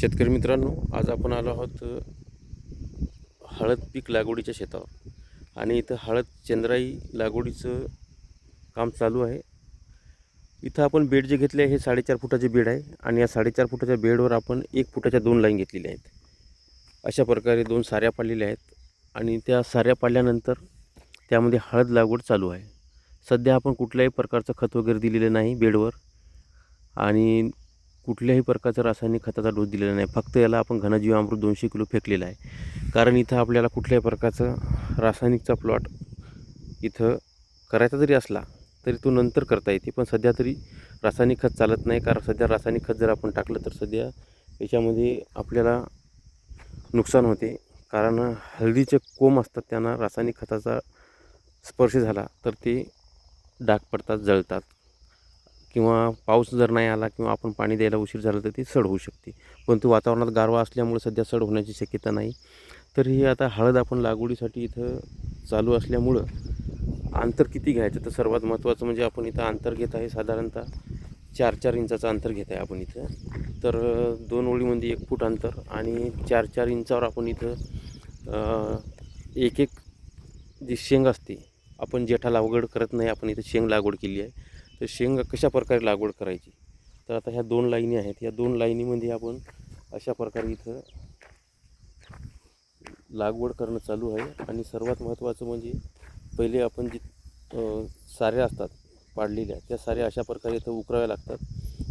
शेतकरी मित्रांनो आज आपण आलो आहोत हळद पीक लागवडीच्या शेतावर. आणि इथं हळद चंद्राई लागवडीचं काम चालू आहे. इथं आपण बेड जे घेतले आहे हे साडेचार फुटाचे बेड आहे. आणि या साडेचार फुटाच्या बेडवर आपण एक फुटाच्या दोन लाईन घेतलेल्या आहेत. अशा प्रकारे दोन साऱ्या पाडलेल्या आहेत. आणि त्या साऱ्या पाडल्यानंतर त्यामध्ये हळद लागवड चालू आहे. सध्या आपण कुठल्याही प्रकारचं खत वगैरे दिलेलं नाही बेडवर. आणि कुठल्याही प्रकारचा रासायनिक खताचा डोस दिलेला नाही. फक्त याला आपण घनजीवामृत दोनशे किलो फेकलेला आहे. कारण इथं आपल्याला कुठल्याही प्रकारचं रासायनिकचा प्लॉट इथं करायचा जरी असला तरी तो नंतर करता येते. पण सध्या तरी रासायनिक खत चालत नाही. कारण सध्या रासायनिक खत जर आपण टाकलं तर सध्या याच्यामध्ये आपल्याला नुकसान होते. कारण हळदीचे कोंब असतात त्यांना रासायनिक खताचा स्पर्श झाला तर ते डाग पडतात जळतात. किंवा पाऊस जर नाही आला किंवा आपण पाणी द्यायला उशीर झाला तर ती सड होऊ शकते. परंतु वातावरणात गारवा असल्यामुळे सध्या सड होण्याची शक्यता नाही. तर हे आता हळद आपण लागवडीसाठी इथं चालू असल्यामुळं अंतर किती घ्यायचं? तर सर्वात महत्त्वाचं म्हणजे आपण इथं अंतर घेत आहे. साधारणतः चार चार इंचाचं अंतर घेत आहे आपण इथं. तर दोन ओळीमध्ये एक फूट अंतर आणि चार चार इंचावर आपण इथं एक एक जी शेंग असते आपण जेठा लागवड करत नाही आपण इथं शेंग लागवड केली आहे. तर शेंगा कशा प्रकारे लागवड करायची? तर आता ह्या दोन लाईनी आहेत. या दोन लाईनीमध्ये आपण अशा प्रकारे इथं लागवड करणं चालू आहे. आणि सर्वात महत्त्वाचं म्हणजे पहिले आपण जी साऱ्या असतात पाडलेल्या त्या साऱ्या अशा प्रकारे इथं उकराव्या लागतात.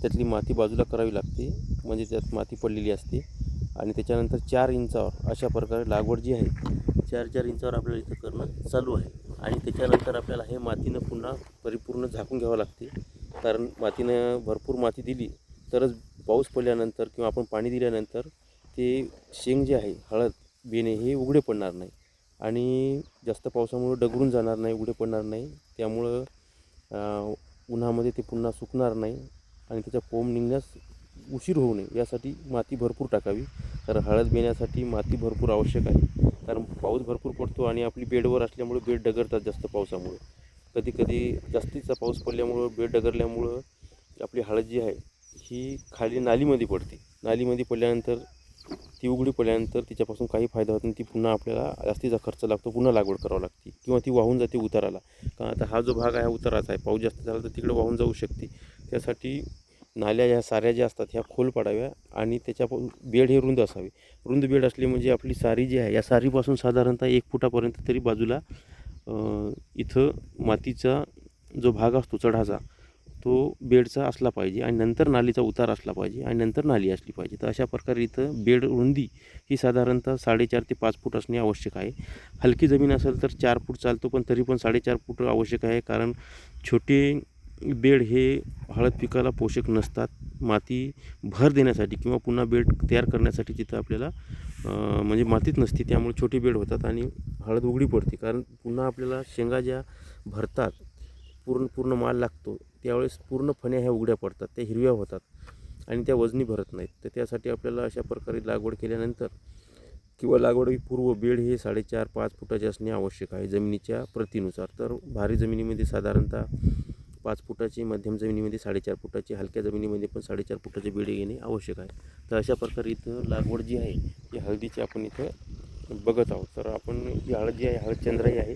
त्यातली माती बाजूला करावी लागते. म्हणजे त्यात माती पडलेली असते. आणि त्याच्यानंतर चार इंचावर अशा प्रकारे लागवड जी आहे चार चार इंचावर आपल्याला इथं करणं चालू आहे. आणि त्याच्यानंतर आपल्याला हे मातीनं पुन्हा परिपूर्ण झाकून घ्यावं लागते. कारण मातीनं भरपूर माती दिली तरच पाऊस पडल्यानंतर किंवा आपण पाणी दिल्यानंतर ते शेंग जे आहे हळद बेणे हे उघडे पडणार नाही. आणि जास्त पावसामुळं डगरून जाणार नाही उघडे पडणार नाही. त्यामुळं उन्हामध्ये ते पुन्हा सुकणार नाही आणि त्याचा पोम निघण्यास उशीर होऊ नये. यासाठी माती भरपूर टाकावी. तर हळद बेण्यासाठी माती भरपूर आवश्यक आहे. कारण पाऊस भरपूर पडतो आणि आपली बेडवर असल्यामुळे बेड डगरतात जास्त पावसामुळे. कधी कधी जास्तीचा पाऊस पडल्यामुळं बेड डगरल्यामुळं आपली हळद जी आहे ही खाली नालीमध्ये पडते. नालीमध्ये पडल्यानंतर ती उघडी पडल्यानंतर तिच्यापासून काही फायदा होत नाही. ती पुन्हा आपल्याला जास्तीचा खर्च लागतो. पुन्हा लागवड करावं लागते. किंवा ती वाहून जाते उताराला. कारण आता हा जो भाग आहे हा उताराचा आहे. पाऊस जास्त झाला तर तिकडे वाहून जाऊ शकते. त्यासाठी नाल्या ह्या साऱ्या ज्या असतात ह्या खोल पाडाव्या आणि त्याच्या बेड हे रुंद असावे. रुंद बेड असली म्हणजे आपली सारी जी आहे या सारीपासून साधारणतः एक फुटापर्यंत तरी बाजूला इथं मातीचा जो भाग असतो चढाचा तो बेडचा असला पाहिजे आणि नंतर नालीचा उतार असला पाहिजे आणि नंतर नाली असली पाहिजे. तर अशा प्रकारे इथं बेड रुंदी ही साधारणतः साडेचार ते पाच फूट असणे आवश्यक आहे. हलकी जमीन असेल तर चार फूट चालतो पण तरी पण साडेचार फूट आवश्यक आहे कारण छोटे बेड हे हळद पिकाला पोषक नसतात. माती भर देण्यासाठी किंवा पुन्हा बेड तयार करण्यासाठी तिथं आपल्याला म्हणजे मातीत नसते त्यामुळे छोटे बेड होतात आणि हळद उघडी पडते. कारण पुन्हा आपल्याला शेंगा ज्या भरतात पूर्ण पूर्ण माल लागतो त्यावेळेस पूर्ण फण्या ह्या उघड्या पडतात त्या हिरव्या होतात आणि त्या वजनी भरत नाहीत. तर त्यासाठी आपल्याला अशा प्रकारे लागवड केल्यानंतर किंवा लागवडीपूर्व बेड हे साडेचार पाच फुटाचे असणे आवश्यक आहे जमिनीच्या प्रतीनुसार. तर भारी जमिनीमध्ये साधारणतः पाच फुटाची मध्यम जमिनीमध्ये साडेचार फुटाची हलक्या जमिनीमध्ये पण साडेचार फुटाचे बेडे घेणे आवश्यक आहे. तर अशा प्रकारे इथं लागवड जी आहे ती हळदीची आपण इथं बघत आहोत. तर आपण ही हळद जी आहे हळद चंद्राई आहे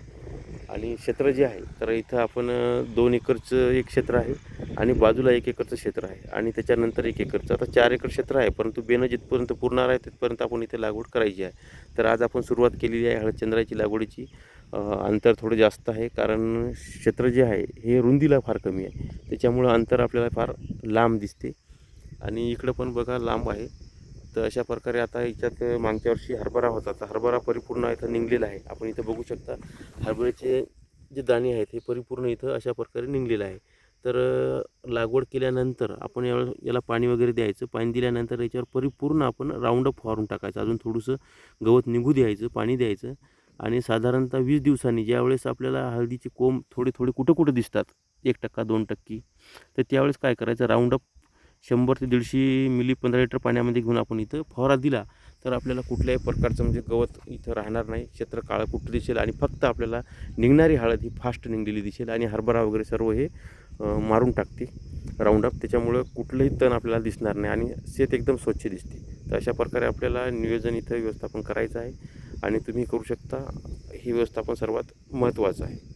आणि क्षेत्र जे आहे तर इथं आपण दोन एकरचं एक क्षेत्र आहे आणि बाजूला एक एकरचं क्षेत्र आहे आणि त्याच्यानंतर एक एकरचं. आता चार एकर क्षेत्र आहे परंतु बेनं जिथपर्यंत पुरणार आहे तिथपर्यंत आपण इथे लागवड करायची आहे. तर आज आपण सुरुवात केलेली आहे हळदचंद्राची लागवडीची. अंतर थोडं जास्त आहे. कारण क्षेत्र जे आहे हे रुंदीला फार कमी आहे. त्याच्यामुळं अंतर आपल्याला फार लांब दिसते. आणि इकडं पण बघा लांब आहे. तर अशा प्रकारे आता याच्यात मागच्या वर्षी हरभरा होता. तर हरभरा परिपूर्ण इथं निघलेला आहे. आपण इथं बघू शकता हरभऱ्याचे जे दाणे आहेत हे परिपूर्ण इथं अशा प्रकारे निघलेलं आहे. तर लागवड केल्यानंतर आपण यावेळेस याला पाणी वगैरे द्यायचं. पाणी दिल्यानंतर याच्यावर परिपूर्ण आपण राऊंडअप फवारून टाकायचं. अजून थोडंसं गवत निघू द्यायचं पाणी द्यायचं. आणि साधारणतः वीस दिवसांनी ज्यावेळेस आपल्याला हळदीचे कोंब थोडे थोडे कुठं कुठं दिसतात एक टक्का दोन टक्की तर त्यावेळेस काय करायचं? राऊंडअप शंभर ते दीडशे मिली पंधरा लिटर पाण्यामध्ये घेऊन आपण इथं फवारा दिला तर आपल्याला कुठल्याही प्रकारचं म्हणजे गवत इथं राहणार नाही. क्षेत्र काळं कुठं दिसेल आणि फक्त आपल्याला निघणारी हळद ही फास्ट निघलेली दिसेल आणि हरभरा वगैरे सर्व हे मारून टाकते. राऊंडअप त्याच्यामुळं कुठलंही तण आपल्याला दिसणार नाही आणि शेत एकदम स्वच्छ दिसते. तर अशा प्रकारे आपल्याला नियोजन इथं व्यवस्थापन करायचं आहे. आणि तुम्ही करू शकता. हे व्यवस्थापन सर्वात महत्त्वाचं आहे.